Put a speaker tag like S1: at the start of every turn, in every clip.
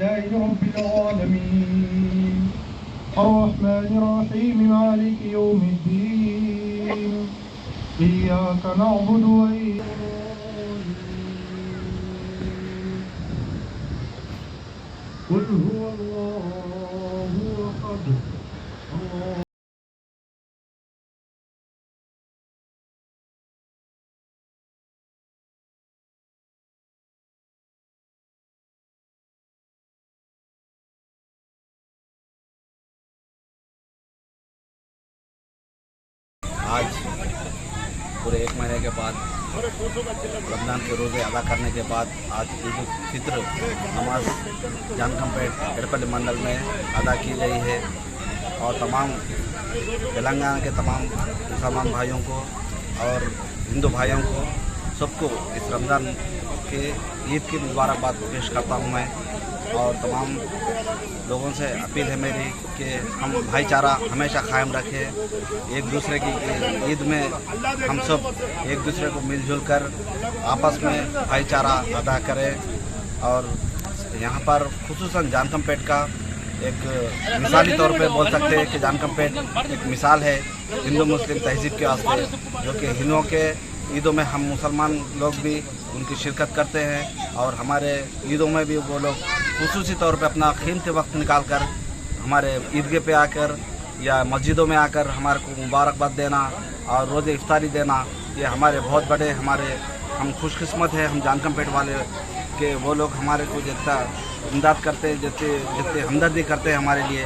S1: رب العالمين. الرحمن الرحيم مالك يوم الدين. إياك نعبد وإياك قل هو الله أحد
S2: آج پورے ایک مہینے کے بعد، رمضان کے روزے ادا کرنے کے بعد آج عید الفطر نماز جان کمپیٹ ایڈپل منڈل میں ادا کی گئی ہے اور تمام تلنگانہ کے تمام مسلمان بھائیوں کو اور ہندو بھائیوں کو سب کو اس رمضان کے عید کی مبارکباد پیش کرتا ہوں میں۔ اور تمام لوگوں سے اپیل ہے میری کہ ہم بھائی چارہ ہمیشہ قائم رکھیں ایک دوسرے کی عید میں ہم سب ایک دوسرے کو مل جل کر آپس میں بھائی چارہ ادا کریں اور یہاں پر خصوصاً جانکم پیٹ کا ایک مثالی طور پہ بول سکتے ہیں کہ جانکم پیٹ ایک مثال ہے ہندو مسلم تہذیب کے واسطے، جو کہ ہندوؤں کے عیدوں میں ہم مسلمان لوگ بھی ان کی شرکت کرتے ہیں اور ہمارے عیدوں میں بھی وہ لوگ خصوصی طور پہ اپنا قیمتی وقت نکال کر ہمارے عیدگاہ پہ آ کر یا مسجدوں میں آ کر ہمارے کو مبارکباد دینا اور روز افطاری دینا، یہ ہمارے بہت بڑے، ہمارے ہم خوش قسمت ہیں، ہم جانکم پیٹ والے کہ وہ لوگ ہمارے کو جتنا امداد کرتے ہیں جتنے جتنے ہمدردی کرتے ہیں ہمارے لیے،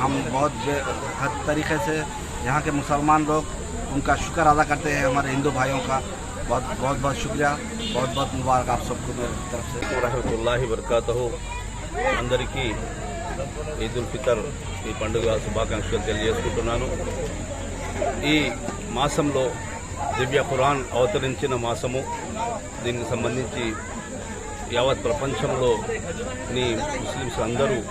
S2: ہم بہت بے حد طریقے سے یہاں کے مسلمان لوگ ان کا شکر ادا کرتے ہیں، ہمارے ہندو بھائیوں کا بہت بہت بہت شکریہ، بہت بہت مبارک آپ سب کو میری طرف سے۔
S3: رحمۃ اللہ وبرکاتہ۔ అందరికీ ఈద్ ఉల్ ఫితర్ ఈ పండుగ శుభాకాంక్షలు తెలియజేసుకుంటున్నాను. ఈ మాసంలో దివ్య ఖురాన్ అవతరించిన మాసము. దీనికి సంబంధించి యావత్ ప్రపంచంలో నీ ముస్లిమ్స్ అందరూ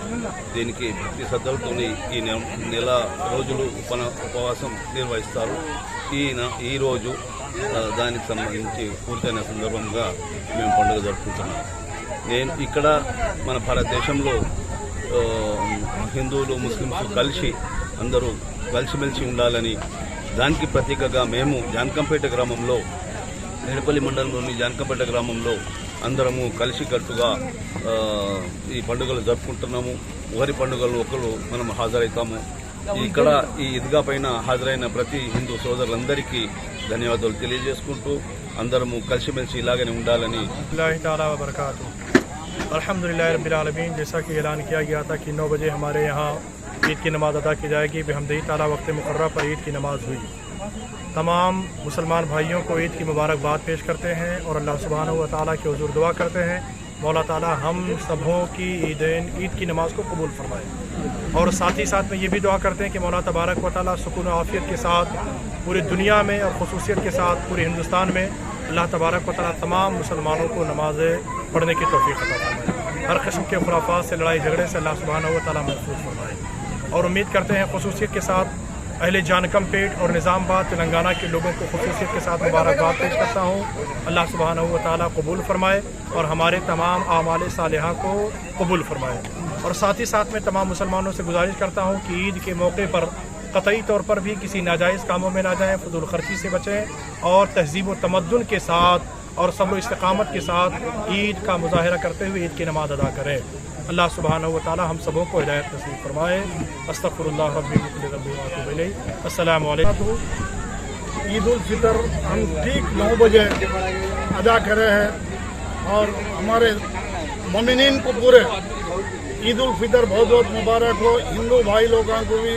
S3: దీనికి భక్తి శ్రద్ధలతోని ఈ నె- నెల రోజులు ఉపన ఉపవాసం నిర్వహిస్తారు. ఈ న- దానికి సంబంధించి పూర్తయిన సందర్భంగా మేము పండుగ జరుపుకుంటున్నాం. నేను ఇక్కడ మన భారతదేశంలో హిందువులు ముస్లిమ్స్ కలిసి అందరూ కలిసిమెలిసి ఉండాలని దానికి ప్రతీకగా మేము జానకంపేట గ్రామంలో నేడపల్లి మండలంలోని జానకంపేట గ్రామంలో అందరము కలిసికట్టుగా ఈ పండుగలు జరుపుకుంటున్నాము. ఒకరి పండుగలు ఒకరు మనం హాజరవుతాము. ఇక్కడ ఈ ఇదిగా పైన హాజరైన ప్రతి హిందూ సోదరులందరికీ ధన్యవాదాలు తెలియజేసుకుంటూ అందరము కలిసిమెలిసి ఇలాగనే ఉండాలని
S4: الحمد للہ رب العالمین جیسا کہ اعلان کیا گیا تھا کہ نو بجے ہمارے یہاں عید کی نماز ادا کی جائے گی بحمدی تعالیٰ وقت مقررہ پر عید کی نماز ہوئی تمام مسلمان بھائیوں کو عید کی مبارکباد پیش کرتے ہیں اور اللہ سبحانہ و تعالیٰ کے حضور دعا کرتے ہیں۔ مولا تعالیٰ ہم سبھوں کی عیدین، عید کی نماز کو قبول فرمائے۔ اور ساتھ ہی ساتھ میں یہ بھی دعا کرتے ہیں کہ مولا تبارک و تعالیٰ سکون و عافیت کے ساتھ پوری دنیا میں اور خصوصیت کے ساتھ پورے ہندوستان میں اللہ تبارک و تعالیٰ تمام مسلمانوں کو نمازیں پڑھنے کی توفیق عطا فرمائے۔ ہر قسم کے خرافات سے، لڑائی جھگڑے سے اللہ سبحانہ و تعالیٰ محفوظ فرمائے۔ اور امید کرتے ہیں خصوصیت کے ساتھ اہل جانکم پیٹ اور نظام آباد تلنگانہ کے لوگوں کو خصوصیت کے ساتھ مبارکباد پیش کرتا ہوں۔ اللہ سبحانہ و تعالیٰ قبول فرمائے اور ہمارے تمام اعمال صالحہ کو قبول فرمائے۔ اور ساتھ ہی ساتھ میں تمام مسلمانوں سے گزارش کرتا ہوں کہ عید کے موقع پر قطعی طور پر بھی کسی ناجائز کاموں میں نہ جائیں فضول خرچی سے بچیں اور تہذیب و تمدن کے ساتھ اور صبر و استقامت کے ساتھ عید کا مظاہرہ کرتے ہوئے عید کی نماز ادا کریں۔ اللہ سبحانہ و تعالی ہم سبوں کو ہدایت نصیب فرمائے۔ استغفر اللہ ربی السلام علیکم۔
S5: عید الفطر ہم ٹھیک نو بجے ادا کرے ہیں اور ہمارے مومنین کو پورے عید الفطر بہت بہت مبارک ہو۔ ہندو بھائی لوگوں کو بھی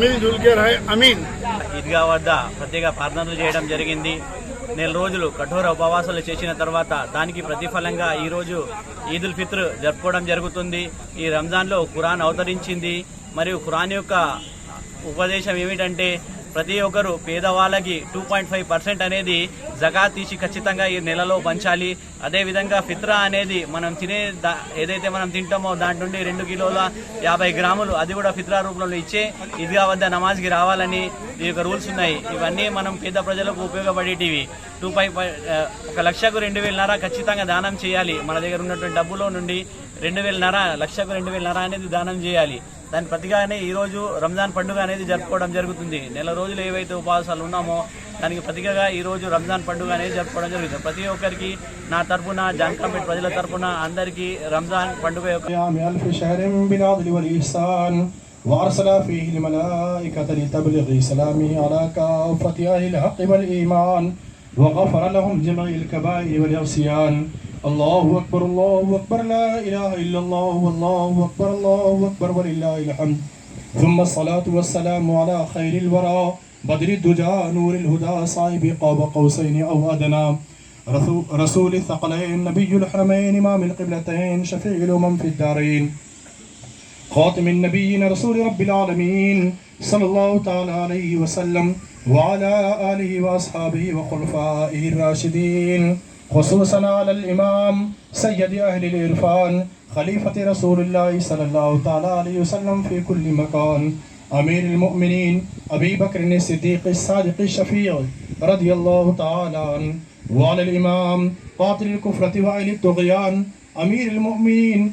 S5: మిల్జుల్ కే రాయ్ అమీన్
S6: ఈద్గా వద్ద ప్రత్యేక ప్రార్థనలు చేయడం జరిగింది. నెల రోజులు కఠోర ఉపవాసాలు చేసిన తర్వాత దానికి ప్రతిఫలంగా ఈరోజు ఈదుల్ ఫిత్ర్ జరుపుకోవడం జరుగుతుంది. ఈ రంజాన్లో ఖురాన్ అవతరించింది. మరియు ఖురాన్ యొక్క ఉపదేశం ఏమిటంటే ప్రతి ఒక్కరు పేదవాళ్ళకి టూ పాయింట్ ఫైవ్ పర్సెంట్ అనేది జగా తీసి ఖచ్చితంగా ఈ నెలలో పంచాలి. అదేవిధంగా ఫిత్రా అనేది మనం తినే దా- ఏదైతే మనం తింటామో దాంట్ నుండి రెండు కిలోల యాభై గ్రాములు అది కూడా ఫిత్రా రూపంలో ఇచ్చే ఇదిగా వద్ద నమాజ్కి రావాలని ఈ యొక్క రూల్స్ ఉన్నాయి. ఇవన్నీ మనం పేద ప్రజలకు ఉపయోగపడేటివి. టూ ఫైవ్ ఒక లక్షకు రెండు వేలన్నర ఖచ్చితంగా దానం చేయాలి. మన దగ్గర ఉన్నటువంటి డబ్బులో నుండి రెండు వేలన్నర లక్షకు రెండు వేలన్నర అనేది దానం చేయాలి. దాని ప్రతిగానే ఈ రోజు రంజాన్ పండుగ అనేది జరుపుకోవడం జరుగుతుంది నెల రోజులు ఏవైతే ఉపవాసాలు ఉన్నామో దానికి ప్రతిగా ఈ రోజు రంజాన్ పండుగ అనేది జరుపుకోవడం జరుగుతుంది ప్రతి ఒక్కరికి నా తరపున జాన్కంపేట్ ప్రజల తరపున అందరికీ రంజాన్ పండుగ యొక్క
S1: صيام ألف شهر بالعدل والإحسان وأرسل فيه الملائكة لتبلغ سلامه على كافة أهل الحق والإيمان وغفر لهم جميع الكبائر والعصيان الله أكبر الله أكبر لا إله إلا الله والله أكبر الله أكبر ولله الحمد. ثم الصلاة والسلام على خير الورى بدر الدجى نور الهدى صاحب قاب قوسين أو أدنى. رسول- الثقلين نبي الحرمين إمام القبلتين شفيع الأمم في الدارين. خاتم النبيين رسول رب العالمين صلى الله تعالى عليه وسلم وعلى آله وأصحابه وخلفائه الراشدين. خصوصا على الإمام سيد أهل الإرفان خليفة رسول الله صلى الله تعالى عليه وسلم في كل مكان. أمير المؤمنين أبي بكر الصديق الصادق الشفيع رضي الله تعالى عنه. وعلى الإمام قاتل الكفرة وعلى الطغيان أمير المؤمنين